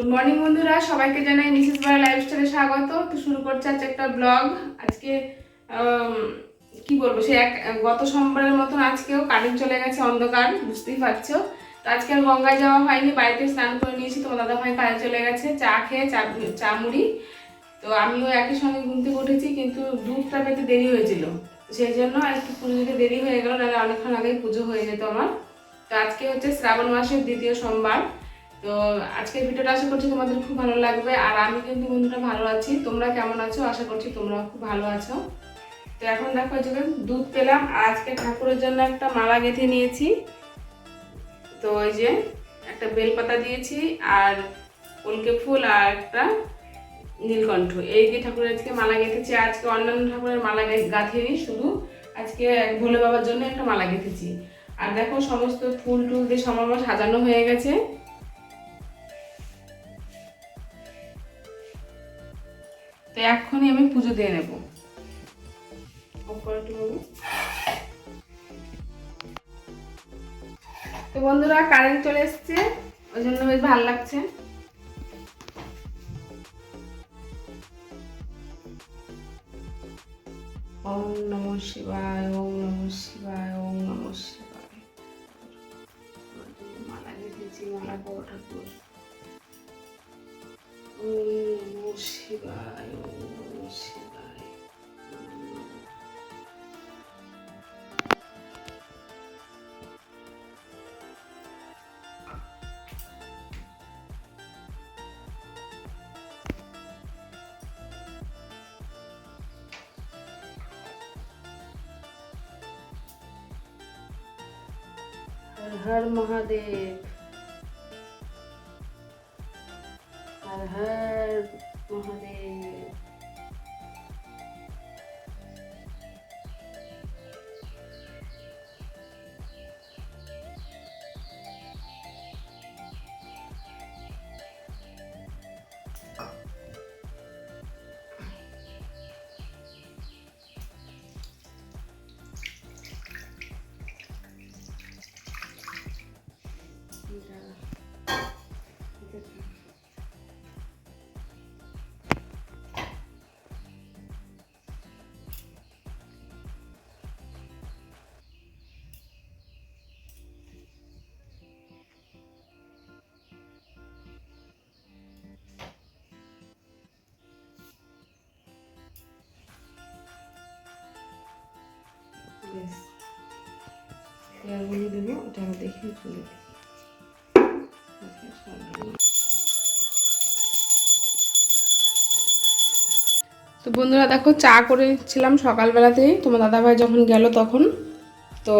Good morning বন্ধুরা। সবাইকে জানাই মিসেস বারা লাইফস্টাইলে স্বাগত। তো শুরু করছে আজকে একটা ব্লগ আজকে কি বলব, সে এক, গত সোমবারের মতন আজকেও কারেন্ট চলে গেছে, অন্ধকার, বুঝতেই পারছ। তো আজকে আর গঙ্গায় যাওয়া হয়নি, বাড়িতে স্নান করে নিয়েছি, তোমার দাদা ভাই কাজে চলে গেছে, চা খেয়ে, চা চা মুড়ি। তো আমিও একই সঙ্গে ঘুম থেকে উঠেছি, কিন্তু দুধটা পেতে দেরি হয়েছিল। সেই জন্য একটু পুজো দিতে দেরি হয়ে গেল নাহলে অনেকক্ষণ আগেই পুজো হয়ে যেত আমার। তো আজকে হচ্ছে শ্রাবণ মাসের দ্বিতীয় সোমবার। তো আজকের ভিডিওটা আশা করছি তোমাদের খুব ভালো লাগবে। আর আমি কিন্তু বন্ধুরা ভালো আছি। তোমরা কেমন আছো? আশা করছি তোমরা খুব ভালো আছো। তো এখন দেখো যে দুধ পেলাম। আজকে ঠাকুরের জন্য একটা মালা গেঁথে নিয়েছি। তো ওই যে একটা বেলপাতা দিয়েছি আর কলকে ফুল আর একটা নীলকণ্ঠ। এই দিয়ে ঠাকুরের আজকে মালা গেঁথেছি। আজকে অন্যান্য ঠাকুরের মালা গাঁথিনি শুধু। আজকে ভোলে বাবার জন্য একটা মালা গেঁথেছি। আর দেখো সমস্ত ফুল টুল দিয়ে সমাবার সাজানো হয়ে গেছে। তো এক্ষুনি আমি পুজো দিয়ে নেব। তো বন্ধুরা কারেন্ট চলে এসছে ওই জন্য বেশ ভালো লাগছে। ওম নম শিবায় ওম নম শিবায় ওম নম শিবায়। মালা গেঁথেছি মালা বড় ঠাকুর। शिवाय हर महादेव। हर हर 我好得 বেশ তেলগুলো দেবো ওটা দেখে। তো বন্ধুরা, দেখো চা করেছিলাম সকালবেলাতেই তোমার দাদাভাই যখন গেল তখন, তো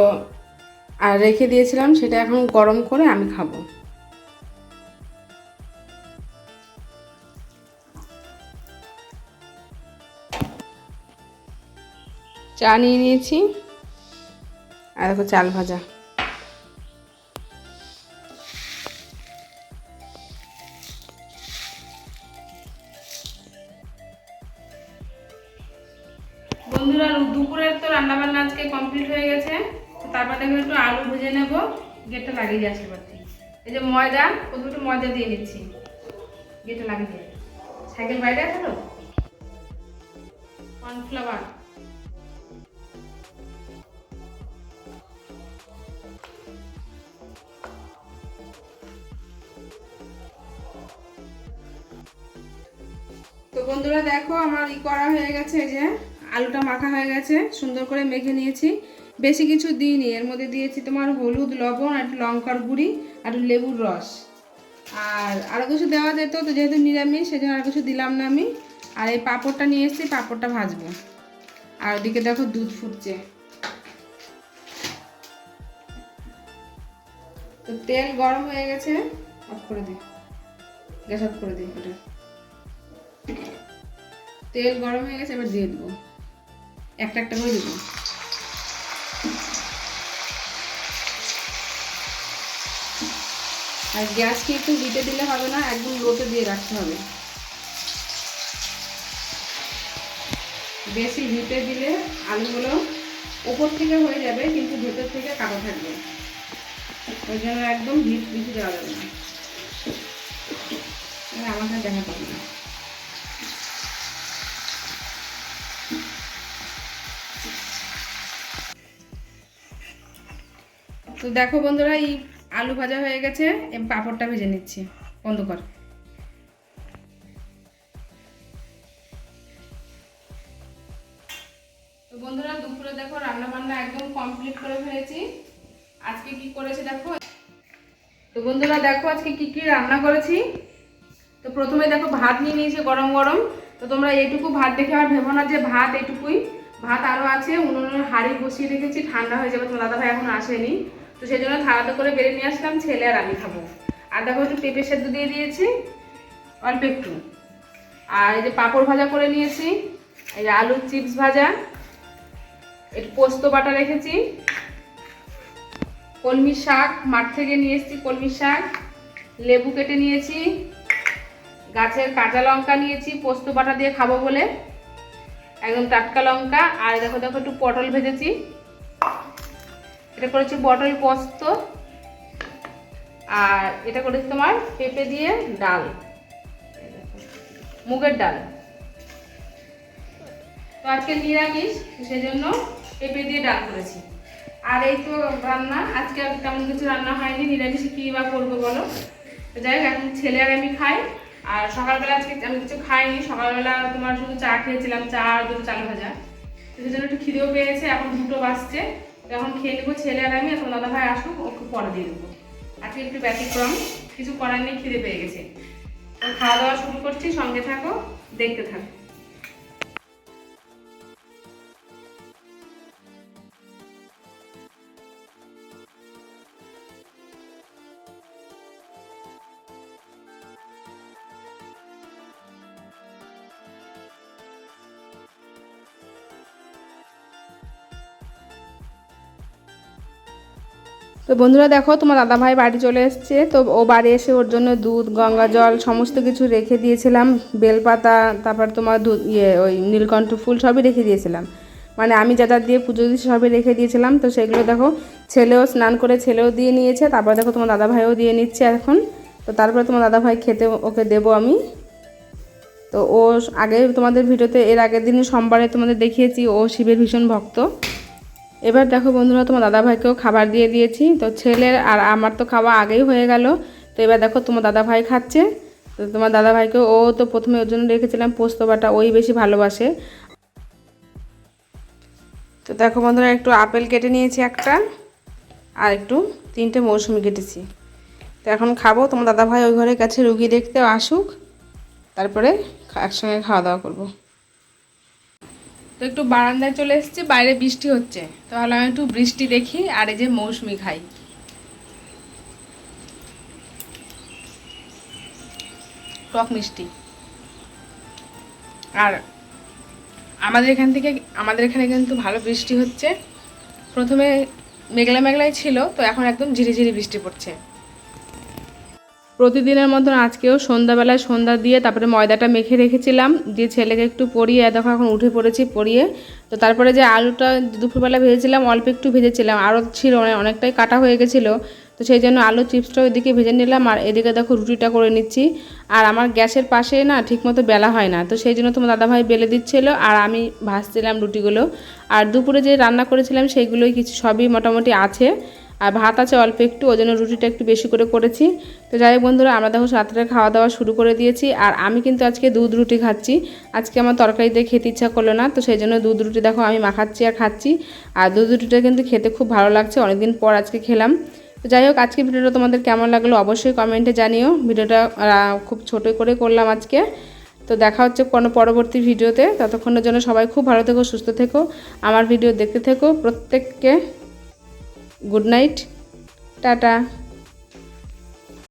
আর রেখে দিয়েছিলাম, সেটা এখন গরম করে আমি খাব। চা নিয়ে নিয়েছি। আর দেখো চাল ভাজা। বন্ধুরা, দুপুরের তো রান্না বান্না আজকে কমপ্লিট হয়ে গেছে। তারপর দেখো একটু আলু ভেজে নেব। গেটটা লাগিয়ে দিয়ে আসলে পারছি এই যে ময়দা, প্রথমে একটু ময়দা দিয়ে নিচ্ছি। গেটটা লাগিয়ে দিয়ে সাইকেল বাইরে তো? কর্নফ্লাওয়ার বন্ধুরা দেখো আমার ই করা হয়ে গেছে যে আলুটা মাখা হয়ে গেছে, সুন্দর করে মেখে নিয়েছি। বেশি কিছু দিইনি, এর মধ্যে দিয়েছি তোমার হলুদ, লবণ, আর একটু লঙ্কার গুঁড়ি, আর লেবুর রস। আর আরও কিছু দেওয়া যেত, তো যেহেতু নিরামিষ, সেজন্য আর কিছু দিলাম না আমি। আর এই পাঁপড়টা নিয়ে এসেছি, পাঁপড়টা ভাজবো। আর ওদিকে দেখো দুধ ফুটছে। তো তেল গরম হয়ে গেছে, অফ করে দিই গ্যাস অফ করে দিই ওটা। তেল গরম হয়ে গেছে, এবার দিয়ে দেবো। একটা একটা করে দেবো। আর গ্যাসকে একটু দিতে দিলে হবে না, একদম লোতে দিয়ে রাখতে হবে। বেশি হিটে দিলে আলুগুলো ওপর থেকে হয়ে যাবে, কিন্তু ভেতর থেকে কাটা থাকবে। ওই জন্য একদম হিট বেশি দেওয়া যাবে না। আমাকে দেখা করবে না। তো দেখো বন্ধুরা, এই আলু ভাজা হয়ে গেছে। পাঁপড়টা ভেজে নিচ্ছি। বন্ধ কর। তো বন্ধুরা, দুপুরে দেখো রান্না বান্না একদম কমপ্লিট করে ফেলেছি। আজকে কি করেছে দেখো? তো বন্ধুরা, দেখো আজকে কি কি রান্না করেছি। তো প্রথমে দেখো ভাত নিয়ে নিয়েছি গরম গরম। তো তোমরা এইটুকু ভাত দেখে আর ভেবো না যে ভাত এইটুকুই ভাত আরও আছে, উনুনের হাঁড়ি বসিয়ে রেখেছি, ঠান্ডা হয়ে যাবে, তোমার দাদাভাই এখন আসেনি। তো সেই জন্য থালাতে করে বেড়ে নিয়ে আসলাম, ছেলে আর আমি খাব। আর দেখো একটু পেঁপে সেদ্ধ দিয়ে দিয়েছি, অল্প একটু। আর এই যে পাঁপড় ভাজা করে নিয়েছি, এই যে আলুর চিপস ভাজা, একটু পোস্ত বাটা রেখেছি। কলমি শাক, মাঠ থেকে নিয়ে এসেছি কলমি শাক, লেবু কেটে নিয়েছি, গাছের কাঁচা লঙ্কা নিয়েছি, পোস্ত বাটা দিয়ে খাব বলে। একদম টাটকা লঙ্কা, আর দেখো দেখো একটু পটল ভেজেছি। এটা করেছি পটল পোস্ত আর এটা করেছি তোমার পেঁপে দিয়ে ডাল। মুগের ডাল। তো আজকে নিরামিষ সেই জন্য পেঁপে দিয়ে ডাল করেছি। আর এই তো রান্না, আজকে তেমন কিছু রান্না হয়নি, নিরামিষ কী বা করব বলো? যাই হোক, এখন ছেলে আর আমি খাই। আর সকালবেলা আজকে আমি কিছু খাইনি, সকালবেলা তোমার শুধু চা খেয়েছিলাম, চা আর দুটো চাল ভাজা। সেই একটু খিদেও পেয়েছে, এখন দুটো বাজছে। এখন খেয়ে নেব, ছেলে আর আমি, এখন দাদা ভাই আসুক, ওকে পরে দিয়ে দেবো। আজকে একটু ব্যতিক্রম, কিছু করার নেই, খিদে পেয়ে গেছে। খাওয়া দাওয়া শুরু করছি, সঙ্গে থাকো, দেখতে থাকো। তো বন্ধুরা দেখো, তোমার দাদা ভাই বাড়ি চলে এসছে। তো ও বাড়ি এসে ওর জন্য দুধ, গঙ্গা জল সমস্ত কিছু রেখে দিয়েছিলাম। বেলপাতা, তারপর তোমার দুধ ইয়ে ওই নীলকণ্ঠ ফুল সবই রেখে দিয়েছিলাম। মানে আমি যা যা দিয়ে পুজো দিয়েছি সবই রেখে দিয়েছিলাম। তো সেগুলো দেখো, ছেলেও স্নান করে ছেলেও দিয়ে নিয়েছে, তারপর দেখো তোমার দাদা ভাইও দিয়ে নিচ্ছে এখন। তো তারপরে তোমার দাদা ভাই খেতে, ওকে দেবো আমি। তো ও আগে তোমাদের ভিডিওতে, এর আগের দিন সোমবারে তোমাদের দেখিয়েছি, ও শিবের ভীষণ ভক্ত। এবার দেখো বন্ধুরা, তোমার দাদাভাইকেও খাবার দিয়ে দিয়েছি। তো ছেলের আর আমার তো খাওয়া আগেই হয়ে গেল। তো এবার দেখো তোমার দাদাভাই খাচ্ছে। তো তোমার দাদাভাইকেও ও তো প্রথমে ওর জন্য রেখেছিলাম, পোস্ত বাটা, ওই বেশি ভালোবাসে। তো দেখো বন্ধুরা, একটু আপেল কেটে নিয়েছি একটা, আর একটু তিনটে মৌসুমি কেটেছি। তো এখন খাব, তোমার দাদাভাই ওই ঘরের কাছে রুগী দেখতে আসুক, তারপরে একসঙ্গে খাওয়া দাওয়া করব। তো একটু বারান্দায় চলে এসেছি, বাইরে বৃষ্টি হচ্ছে। তো ভাবলাম আমি একটু বৃষ্টি দেখি, আর এই যে মৌসুমি খাই। টক মিষ্টি। আর আমাদের এখান থেকে, আমাদের এখানে কিন্তু ভালো বৃষ্টি হচ্ছে। প্রথমে মেঘলা মেঘলাই ছিল, তো এখন একদম ঝিরিঝিরি বৃষ্টি পড়ছে। প্রতিদিনের মতন আজকেও সন্ধ্যাবেলায় সন্ধ্যা দিয়ে তারপরে ময়দাটা মেখে রেখেছিলাম, দিয়ে ছেলেকে একটু পরিয়ে, দেখো এখন উঠে পড়েছি পরিয়ে। তো তারপরে যে আলুটা দুপুরবেলা ভেজেছিলাম, অল্প একটু ভেজেছিলাম। আরও ছিল অনেক, অনেকটাই কাটা হয়ে গেছিল। তো সেই জন্য আলু চিপসটা ওইদিকে ভেজে নিলাম, আর এদিকে দেখো রুটিটা করে নিচ্ছি। আর আমার গ্যাসের পাশে না ঠিকমতো বেলা হয় না, তো সেই জন্য তোমার দাদাভাই বেলে দিচ্ছিল, আর আমি ভাজছিলাম রুটিগুলো। আর দুপুরে যে রান্না করেছিলাম, সেইগুলোই কিছু, সবই মোটামুটি আছে। আর ভাত আছে অল্প একটু, ওই জন্য রুটিটা একটু বেশি করে করেছি। তো যাই হোক বন্ধুরা, আমরা দেখো রাত্রে খাওয়া দাওয়া শুরু করে দিয়েছি। আর আমি কিন্তু আজকে দুধ রুটি খাচ্ছি। আজকে আমার তরকারিতে খেতে ইচ্ছা করল না, তো সেই জন্য দুধ রুটি দেখো আমি মাখাচ্ছি আর খাচ্ছি। আর দুধ রুটিটা কিন্তু খেতে খুব ভালো লাগছে, অনেকদিন পর আজকে খেলাম। তো যাই হোক, আজকে ভিডিওটা তোমাদের কেমন লাগল অবশ্যই কমেন্টে জানিও। ভিডিওটা খুব ছোট করে করলাম আজকে। তো দেখা হচ্ছে কোনো পরবর্তী ভিডিওতে। ততক্ষণের জন্য সবাই খুব ভালো থেকো, সুস্থ থেকো। আমার ভিডিও দেখতে থেকো প্রত্যেককে। Good night tata.